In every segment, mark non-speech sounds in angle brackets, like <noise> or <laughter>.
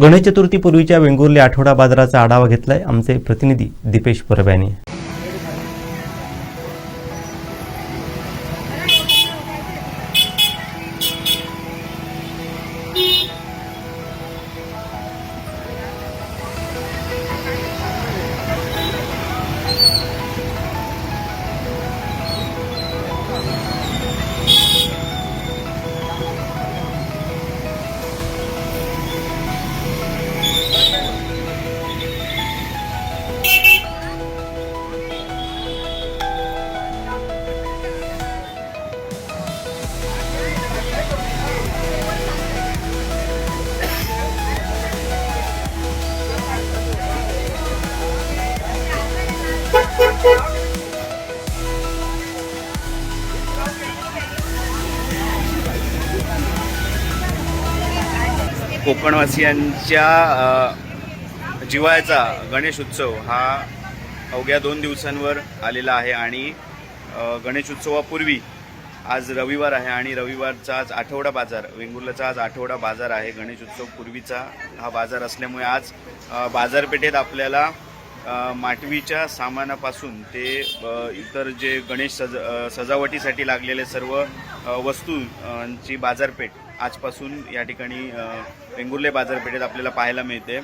गणेश चतुर्थीपूर्वीच्या वेंगुर्ले आठवडा बाजाराचा आढावा घेतलाय. आमचे प्रतिनिधी दीपेश परब यांनी कोकणवासियांच्या जिवायचा गणेश उत्सव हा अवघ्या दोन दिवसांवर आलेला आहे आणि गणेश उत्सवापूर्वी आज रविवार आहे आणि रविवारचा आज आठवडा बाजार वेंगुर्ल्याचा आज आठवडा बाजार आहे. गणेश उत्सव पूर्वीचा हा बाजार असल्यामुळे आज बाजारपेठेत आपल्याला माटवीच्या सामानापासून ते इतर जे गणेश सज सजावटीसाठी लागलेले सर्व वस्तूंची बाजारपेठ आजपासून या ठिकाणी वेंगुर्ले बाजारपेठेत आपल्याला पाहायला मिळते.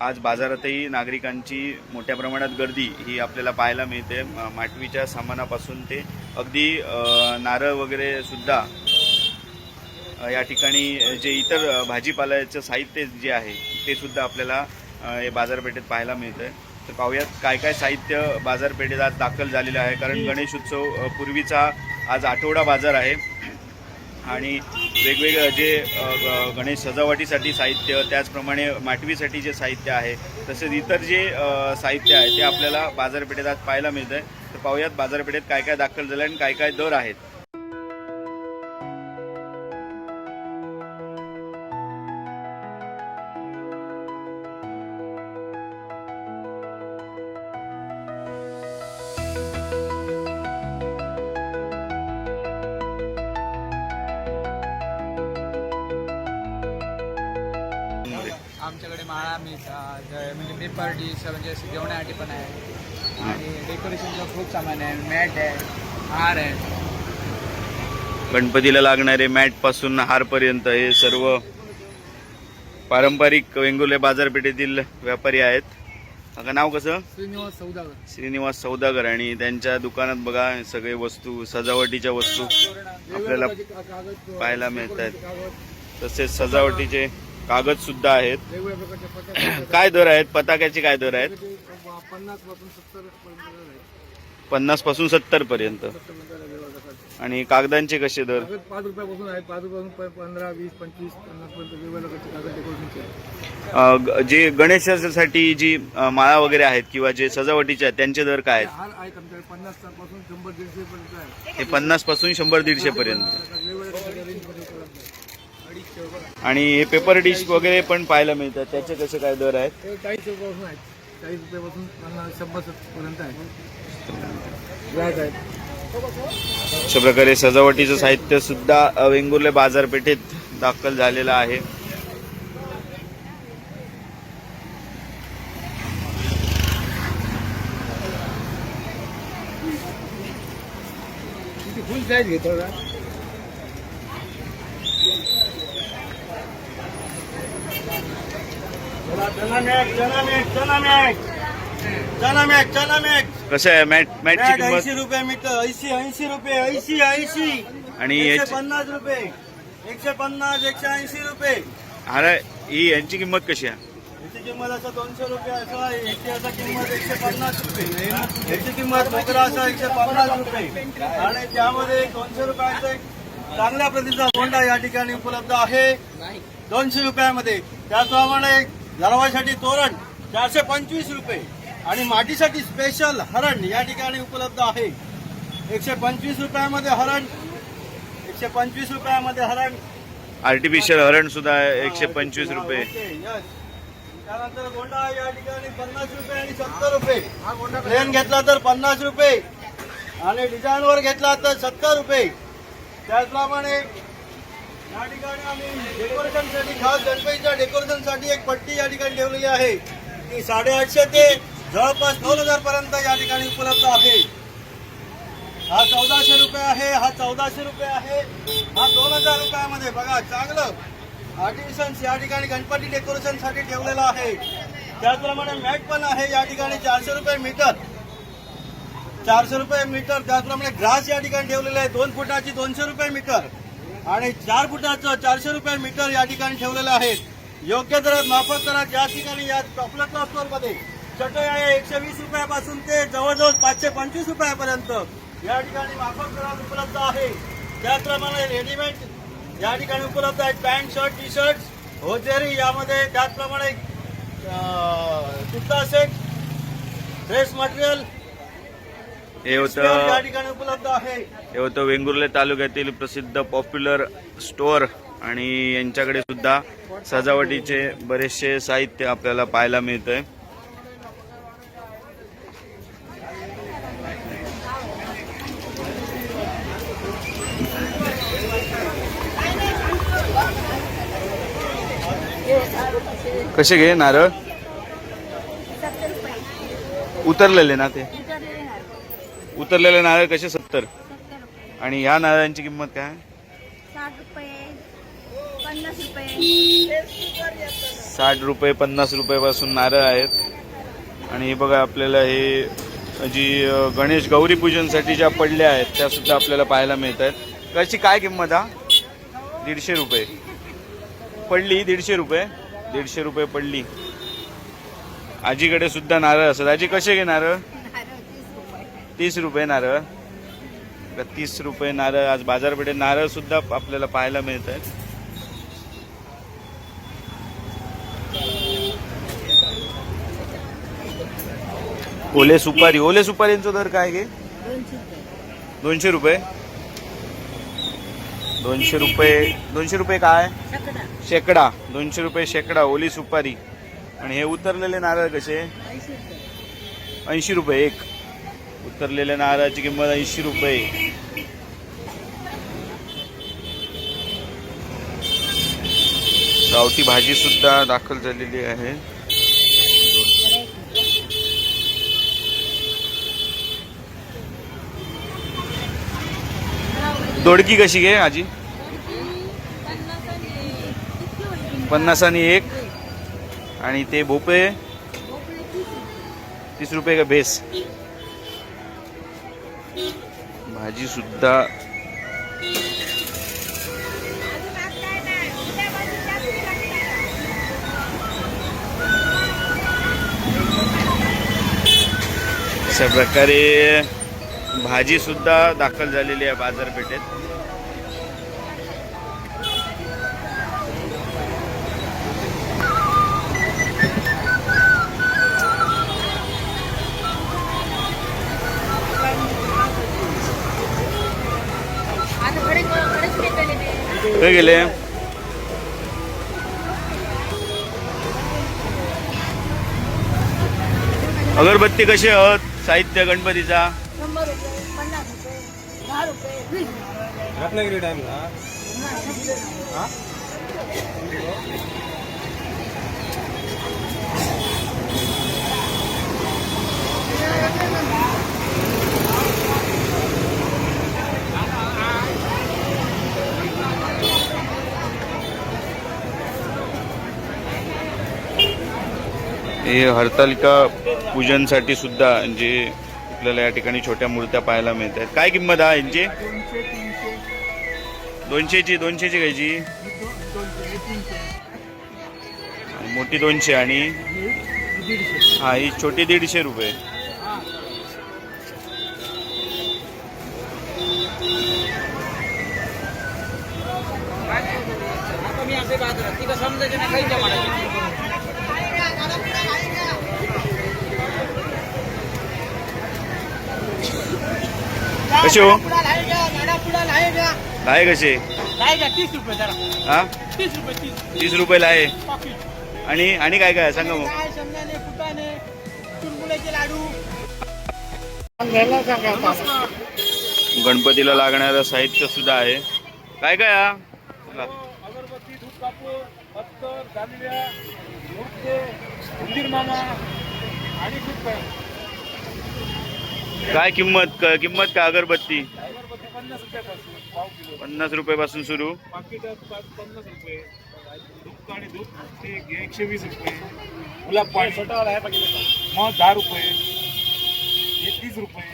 आज बाजारातही नागरिकांची मोठ्या प्रमाणात गर्दी ही आपल्याला पाहायला मिळते. माटवीच्या सामानापासून ते अगदी नारळ वगैरे सुद्धा या ठिकाणी जे इतर भाजीपाल्याचं साहित्य जे आहे ते सुद्धा आपल्याला हे बाजारपेठेत पाहायला मिळतं तर पाहूयात काय काय साहित्य बाजारपेठेत आज दाखल झालेलं आहे. कारण गणेश उत्सव पूर्वीचा आज आठवडा बाजार आहे. आणि वेगवेगळं जे गणेश सजावटीसाठी साहित्य त्याचप्रमाणे माटवीसाठी जे साहित्य आहे तसेच इतर जे साहित्य आहे ते आपल्याला बाजारपेठेत आज पाहायला मिळतं आहे तर पाहूयात बाजारपेठेत काय काय दाखल झालं आणि काय काय दर आहेत. डिश म्हणजे असे जेवणासाठी पण आहे. आणि डेकोरेशनचं खूप सामान आहे. मॅट आहे हार आहे. गणपतीला लागणारे मॅटपासून हारपर्यंत हे सर्व पारंपरिक वेंगुर्ले बाजारपेठेतील व्यापारी आहेत. आता नाव कसं? श्रीनिवास सौदागर. श्रीनिवास सौदागर आणि त्यांच्या दुकानात बघा सगळे वस्तू सजावटीच्या वस्तू आपल्याला पाहायला मिळत आहेत तसेच सजावटीचे कागद सुद्धा आहेत. वेगवेगळ्या काय दर आहेत? पताक्याचे काय दर आहेत? पन्नासपासून सत्तर पर्यंत पन्नासपासून सत्तर पर्यंत. आणि कागदांचे कसे दर? कागद पाच रुपयापासून आहेत. पाच रुपयापासून पंधरा वीस पंचवीस पन्नास पर्यंत वेगवेगळ्या प्रकारचे कागद डेकोरेशनचे आहेत. अ, ग- जे गणेशासाठी जी अ, माळा वगैरे आहेत किंवा जे सजावटीचे आहेत त्यांचे दर काय आहेत? हार आहेत आमच्याकडे. पन्नासपासून शंभर दीडशे पर्यंत आहे हे पन्नासपासून शंभर दीडशे पर्यंत. वेगवेगळ्या प्रकारच्या रेंजमध्ये उपलब्ध आहे अडीचशे रुपये आणि हे पेपर डिश वगैरे पण पाहायला मिळतात. त्याचे कसे काय दर आहेत? ते चाळीस रुपयापासून आहेत. चाळीस रुपयापासून पन्नास शंभर सत्तर पर्यंत आहे. व्याज आहेत अशा प्रकारे सजावटीचं साहित्य सुद्धा वेंगुर्ले बाजारपेठेत दाखल झालेलं आहे. फुल साईज घेतो का कसं आहे? मॅट मॅटची किंमत? ऐंशी रुपये मीटर ऐंशी ऐंशी रुपये ऐंशी ऐंशी. आणि एकशे याची पन्नास रुपये. एकशे पन्नास एकशे ऐंशी रुपये. अरे ही यांची किंमत कशी आहे? याची किंमत असं दोनशे रुपये असं याची असं किंमत एकशे पन्नास रुपये. याची किंमत मोगरा असं एकशे पन्नास रुपये. आणि त्यामध्ये एक दोनशे रुपयाचा एक चांगल्या प्रतीचा होंडा या ठिकाणी उपलब्ध आहे. दोनशे रुपयामध्ये. त्याचप्रमाणे दरवाजासाठी तोरण चारशे पंचवीस रुपये आणि मातीसाठी स्पेशल हरण या ठिकाणी उपलब्ध आहे. एकशे पंचवीस रुपयामध्ये हरण एकशे पंचवीस रुपयामध्ये हरण. आर्टिफिशियल हरण सुद्धा आहे एकशे पंचवीस रुपये. त्यानंतर गोंडा या ठिकाणी पन्नास रुपये आणि सत्तर रुपये. प्लेन घेतला तर पन्नास रुपये. आणि डिझाईनवर घेतला तर सत्तर रुपये. त्याचप्रमाणे या ठिकाणी आम्ही डेकोरेशनसाठी खास गणपतीच्या डेकोरेशनसाठी एक पट्टी या ठिकाणी ठेवलेली आहे. ती साडेआठशे ते जवळपास दोन हजार पर्यंत या ठिकाणी उपलब्ध आहे. हा चौदाशे रुपये आहे हा चौदाशे रुपये आहे हा दोन हजार रुपयामध्ये. बघा चांगलं. आर्टिफिशन्स या ठिकाणी गणपती डेकोरेशनसाठी ठेवलेला आहे. त्याचप्रमाणे मॅट पण आहे या ठिकाणी चारशे रुपये मीटर. चारशे रुपये मीटर त्याचप्रमाणे ग्रास या ठिकाणी ठेवलेले आहे दोन फुटाची दोनशे रुपये मीटर. आणि चार फुटाचं चारशे रुपये मीटर या ठिकाणी ठेवलेलं आहे. योग्य दरात माफक दरात या ठिकाणी या टॉपलेट क्लासमध्ये चटई आहे एकशे वीस रुपयापासून ते जवळजवळ पाचशे पंचवीस रुपयापर्यंत. या ठिकाणी माफक दरात उपलब्ध आहे. त्याचप्रमाणे रेडीमेड या ठिकाणी उपलब्ध आहेत pant shirt T shirt hosiery यामध्ये त्याचप्रमाणे कुर्ता सेट ड्रेस मटेरियल हे या होतं ठिकाणी उपलब्ध आहे. हे होतं वेंगुर्ले तालुक्यातील प्रसिद्ध पॉप्युलर स्टोअर आणि यांच्याकडे सुद्धा सजावटीचे बरेचसे साहित्य आपल्याला पाहायला मिळतंय. कसे घे नारळ? उतरलेले ना ते. उतरलेले नारळ कसे? सत्तर. आणि ह्या नारळांची किंमत काय? साठ रुपये. पन्नास रुपये. साठ रुपये पन्नास रुपयापासून नारळ आहेत. आणि हे बघा आपल्याला हे जी गणेश गौरी पूजनसाठी ज्या पडल्या आहेत त्या सुद्धा आपल्याला पाहायला मिळत आहेत त्याची काय किंमत हा? दीडशे रुपये. पडली दीडशे रुपये. दीडशे रुपये पडली. आजीकडे सुद्धा नारळ असतात. आजी कसे घे नारळ? तीस रुपये नारळ. तीस रुपये नारळ आज बाजारपेठेत नारळ सुद्धा आपल्याला पाहायला मिळत आहे ओले सुपारी ओले सुपारींचा दर काय गे? दोनशे रुपये. दोनशे रुपये दोनशे रुपये काय? शेकडा. दोनशे रुपये शेकडा ओली सुपारी. आणि हे उतरलेले नारळ कसे? ऐंशी रुपये एक. उतरलेल्या नारळाची किंमत ऐंशी रुपये. गावठी भाजी सुद्धा दाखल झालेली आहे. दोडकी कशी घे आजी? पन्नास आणि एक. आणि ते भोपळे? तीस रुपये का बेस? भाजी सुद्धा अशा प्रकारे भाजी सुद्धा दाखल झालेली आहे बाजारपेठेत. काय गेले. अगरबत्ती कशी आहोत? साहित्य गणपतीचा. रत्नागिरी टाइमला हा? हे हरतालिका पूजनसाठी सुद्धा जे आपल्याला या ठिकाणी छोट्या मूर्त्या पाहायला मिळत आहेत काय किंमत आहे यांची? दोनशेची दोनशेची घ्यायची मोठी दोनशे आणि हा ही छोटी दीडशे रुपये. समजायचं कसे हो? लाय कसे तीस रुपये हा? तीस रुपयाला आहे. आणि आणि काय काय? सांगा मग. गणपतीला लागणारं साहित्य सुद्धा आहे. काय काय हा. अगरबत्ती दूध कापूर अत्तर दामिल्या मुर्ते उंदीर मामा आणि खूप काय काय किंमत क- किंमत काय अगरबत्ती? अगरबत्ती पन्नास रुपयापासून पाव किलो. पन्नास रुपयापासून सुरू. पाकिट पन्नास रुपये. दूध आणि दूध ते एकशे वीस रुपये. गुलाब पाणी. छोटावाला आहे पाकिट मग दहा रुपये. हे तीस रुपये.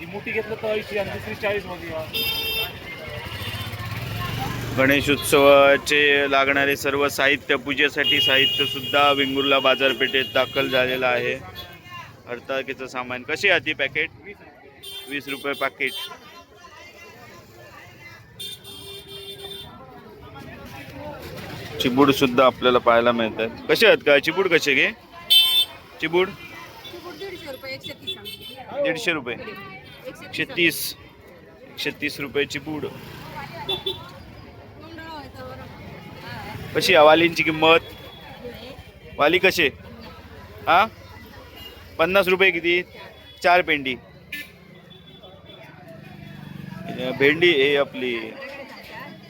ही मोठी घेतलं तर ऐंशी आणि दुसरी चाळीसमध्ये गणेशोत्सवाचे लागणारे सर्व साहित्य पूजेसाठी साहित्य सुद्धा वेंगुर्ला बाजारपेठेत दाखल झालेलं आहे. हरताळकीचं सामान. कशी आहे ती पॅकेट वीस रुपये पॅकेट चिबूड सुद्धा आपल्याला पाहायला मिळतात कसे आहेत का? चिबूड कसे घे चिबूड? दीडशे रुपये. एकशे तीस. एकशे तीस रुपये चिबूड. कशी आहे? वालींची किंमत? वाली कसे हा? पन्नास रुपये किती? चार पेंडी. भेंडी हे आपली.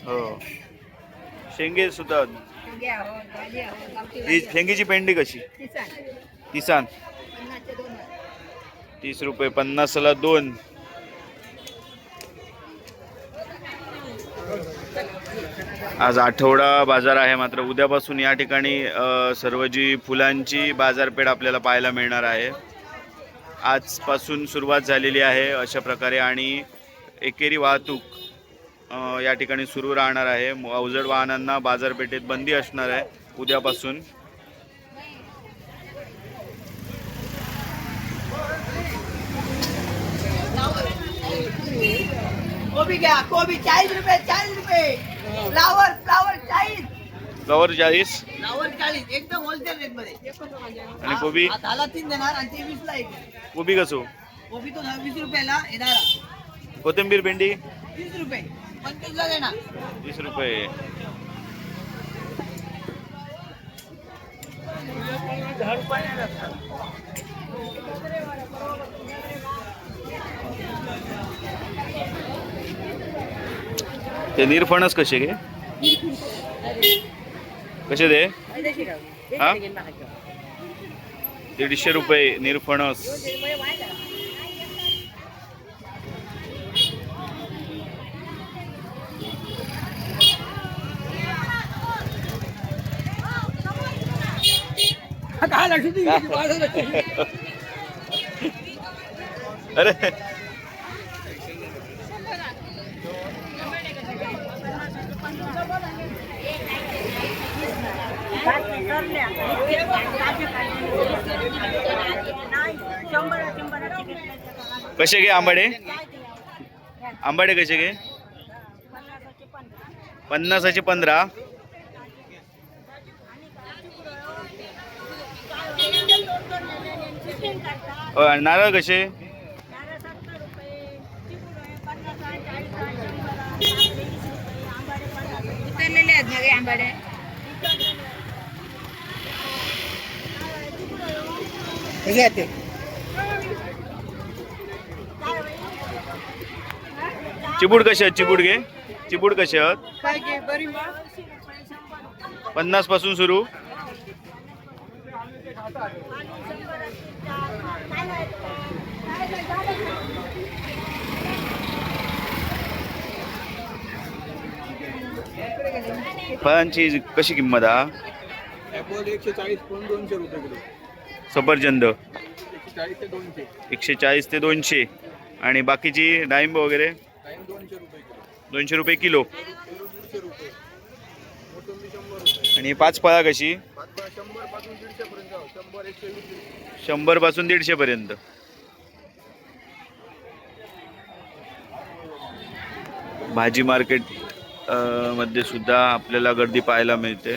हो. शेंगे सुद्धा. ही शेंगीची पेंडी कशी? तिसान तीस रुपये पन्नासला दोन. आज आठवडा बाजार आहे मात्र उद्यापासून या ठिकाणी सर्व जी फुलांची बाजारपेठ आपल्याला पाहायला मिळणार आहे. आजपासून सुरुवात झालेली आहे अशा प्रकारे आणि एकेरी वाहतूक या ठिकाणी सुरू राहणार आहे. अवजड वाहनांना बाजारपेठेत बंदी असणार आहे उद्यापासून. कोबी घ्या कोबी चाळीस रुपये चाळीस रुपये. फ्लावर फ्लावर चाळीस. फ्लॉवर चाळीस. फ्लावर चाळीस. एकदम होलसेल रेटमध्ये. आणि कोबी? दहाला तीन देणार आणि ते वीस ला एक कोबी कसो? कोबी तो वीस रुपयाला येणार. कोथिंबीर भेंडी? तीस रुपये. पंचवीस ला देणार. तीस रुपये. ते निरफणस कसे घे? कसे दे? हा? दीडशे रुपये निरफणस <laughs> अरे कसे घे आंबाडे? आंबाडे कसे घे? पन्नासाचे पंधरा. अ, आणि नारळ कसे? उतरलेले आहेत आंबाडे? ते. चिबूड कसे आहेत? चिबूड घे. चिबूड कसे आहेत? काय घे? बरी पन्नासपासून सुरू. फळांची कशी किंमत हा? एकशे चाळीस पण दोनशे रुपये किलो. सफरचंद. एकशे चाळीस ते दोनशे. आणि बाकीची डाळिंब वगैरे? दोनशे रुपये किलो. आणि पाच फळा कशी? शंभरपासून दीडशे पर्यंत भाजी मार्केटमध्ये सुद्धा आपल्याला गर्दी पाहायला मिळते.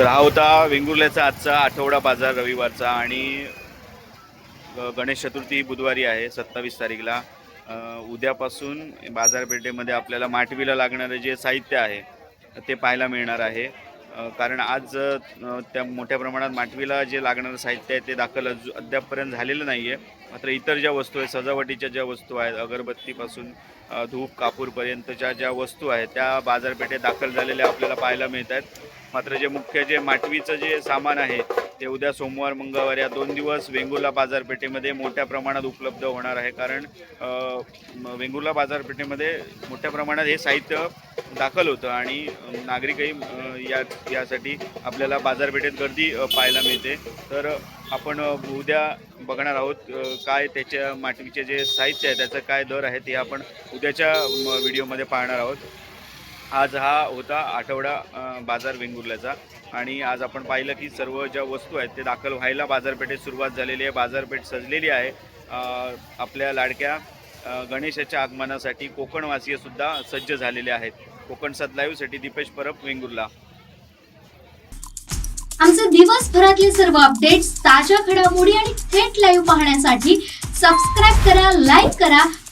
तर हा होता वेंगुर्ल्याचा आजचा आठवडा बाजार रविवारचा आणि गणेश चतुर्थी बुधवारी आहे सत्तावीस तारीखला. उद्यापासून बाजारपेठेमध्ये आपल्याला माटवीला लागणारे जे साहित्य आहे ते पाहायला मिळणार आहे. कारण आज त्या मोठ्या प्रमाणात माटवीला जे लागणारं साहित्य आहे ते दाखल अजून अद्यापपर्यंत झालेलं नाही आहे मात्र इतर ज्या वस्तू आहेत सजावटीच्या ज्या वस्तू आहेत अगरबत्तीपासून धूप कापूरपर्यंतच्या ज्या वस्तू आहेत त्या बाजारपेठेत दाखल झालेल्या आपल्याला पाहायला मिळत आहेत मात्र जे मुख्य जे माटवीचं जे सामान आहे ते उद्या सोमवार मंगळवार या दोन दिवस वेंगुर्ला बाजारपेठेमध्ये मोठ्या प्रमाणात उपलब्ध होणार आहे. कारण वेंगुर्ला बाजारपेठेमध्ये मोठ्या प्रमाणात हे साहित्य दाखल होतं आणि नागरिकही या यासाठी आपल्याला बाजारपेठेत गर्दी पाहायला मिळते. तर आपण उद्या बघणार आहोत काय त्याच्या माटवीचे जे साहित्य आहे त्याचं काय दर आहे ते आपण उद्याच्या व्हिडिओमध्ये पाहणार आहोत. आज हा होता आठवडा बाजार वेंगुर्ल्याचा. आणि आज आपण पाहिलं की सर्व ज्या वस्तू आहेत ते दाखल व्हायला बाजारपेठेत सुरुवात झालेली आहे. बाजारपेठ सजलेली आहे. आपल्या लाडक्या गणेशाच्या आगमनासाठी कोकणवासीय सुद्धा सज्ज झालेले आहेत. कोकण सद लाईव्हसाठी दीपेश परब वेंगुर्ला. आमचे दिवसभरातले सर्व अपडेट्स ताज्या घडामोडी आणि थेट लाईव्ह पाहण्यासाठी सबस्क्राईब करा लाईक करा